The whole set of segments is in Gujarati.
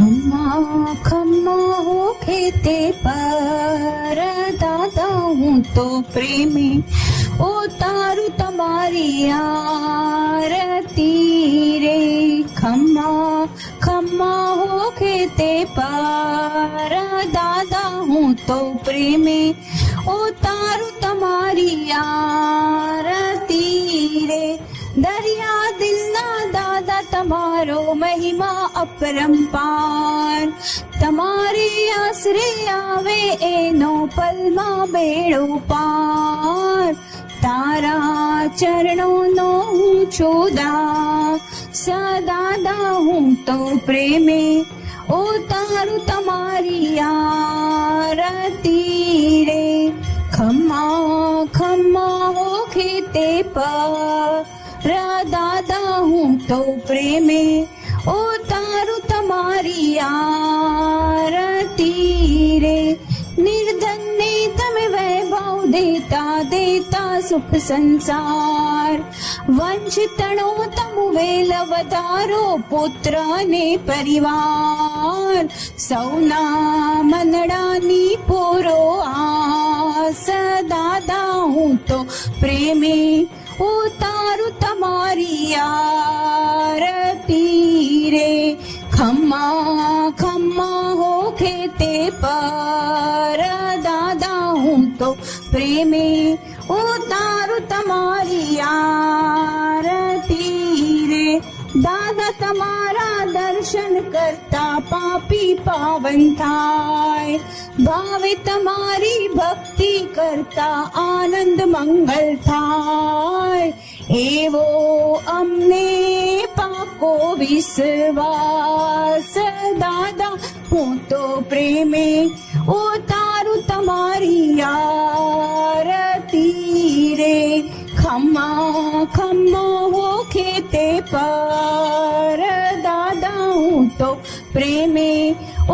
ખમ્મા ખમ્મા હો ખેતે પર દાદા હું તો પ્રેમી ઉતારું તમારી આરતી રે ખમ્મા ખમ્મા હો ખેતે પર દાદા હું તો પ્રેમી ઉતારું તમારી આરતી રે દરિયા દિલના દાદા, તમારો મહિમા અપરંપાર. તમારી આશરે આવે એનો પલમાં બેડો પાર. તારા ચરણોનો હું ચોદા સદાદા હું તો પ્રેમે. ઉતારું તમારી આરતી રે. ખમ્મા ખમ્મા હો ખેતે પર. તો પ્રેમે તારું તમારી આરતી રે. નિર્ધનને તમે વૈભવ દેતા દેતા સુખ સંસાર. વંશિતણો તમુ વેલ વધારો પુત્ર ને પરિવાર. સૌના મનડાની પૂરો આ સદા હું તો પ્રેમી ઉતારું તમારી આરતી રે ખમ્મા ખમ્મા હો ખેતે પર દાદા હું તો પ્રેમે ઉતારું તમારી આરતી રે દાદા તમારા દર્શન કરતા પાપી પાવન થાય ભાવે તમારી ભક્તિ કરતા આનંદ મંગલ થાય એવો અમને પાકો વિશ્વાસ, દાદા, હું તો પ્રેમે ઉતારું તમારી આરતી રે. ખમ્મા ખમ્મા હો ખેતે પર, દાદા, હું તો પ્રેમે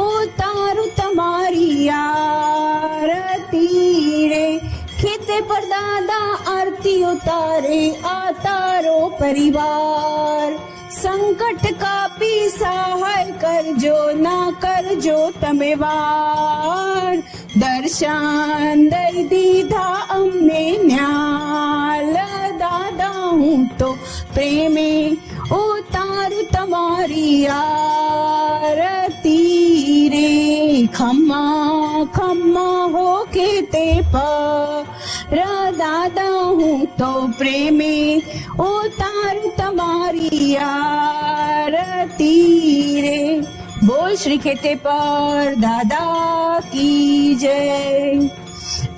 ઉતારું તમારી આરતી ખેતે પર દાદા આરતી ઉતારે આ તારો પરિવાર સંકટ કાપી સહાય કરજો ના કરજો તમે વાર દર્શન દઈ દીધા અમને ન્યાલ દાદા હું તો પ્રેમે ઉતાર તમારી આરતી રે ખમ્મા ખમ્મા હો કે તે પર દાદા હું તો પ્રેમે ઉતાર તમારી આરતી રે બોલ શ્રી ખેતે પર દાદા કી જય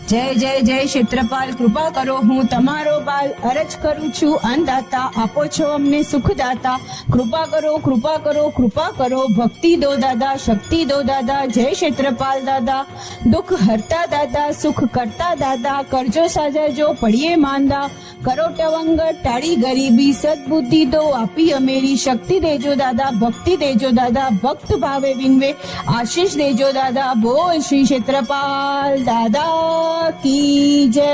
જય જય જય ક્ષેત્રપાલ, કૃપા કરો, હું તમારો બાલ અરજ કરું છું, અન્નદાતા, આપો છો અમને સુખદાતા. કૃપા કરો કૃપા કરો કૃપા કરો, ભક્તિ દો દાદા, શક્તિ દો દાદા, જય ક્ષેત્રપાલ દાદા. દુઃખ હરતા દાદા, સુખ કરતા દાદા, કરજો સાજા જો પડીએ માંદા. કરો ટવંગ, ટાળી ગરીબી, સદબુદ્ધિ દો, આપી અમેરી, શક્તિ દેજો દાદા, ભક્તિ દેજો દાદા, ભક્ત ભાવે વિનવે. આશીષ દેજો દાદા, બોલ શ્રી ક્ષેત્રપાલ દાદા. કી જય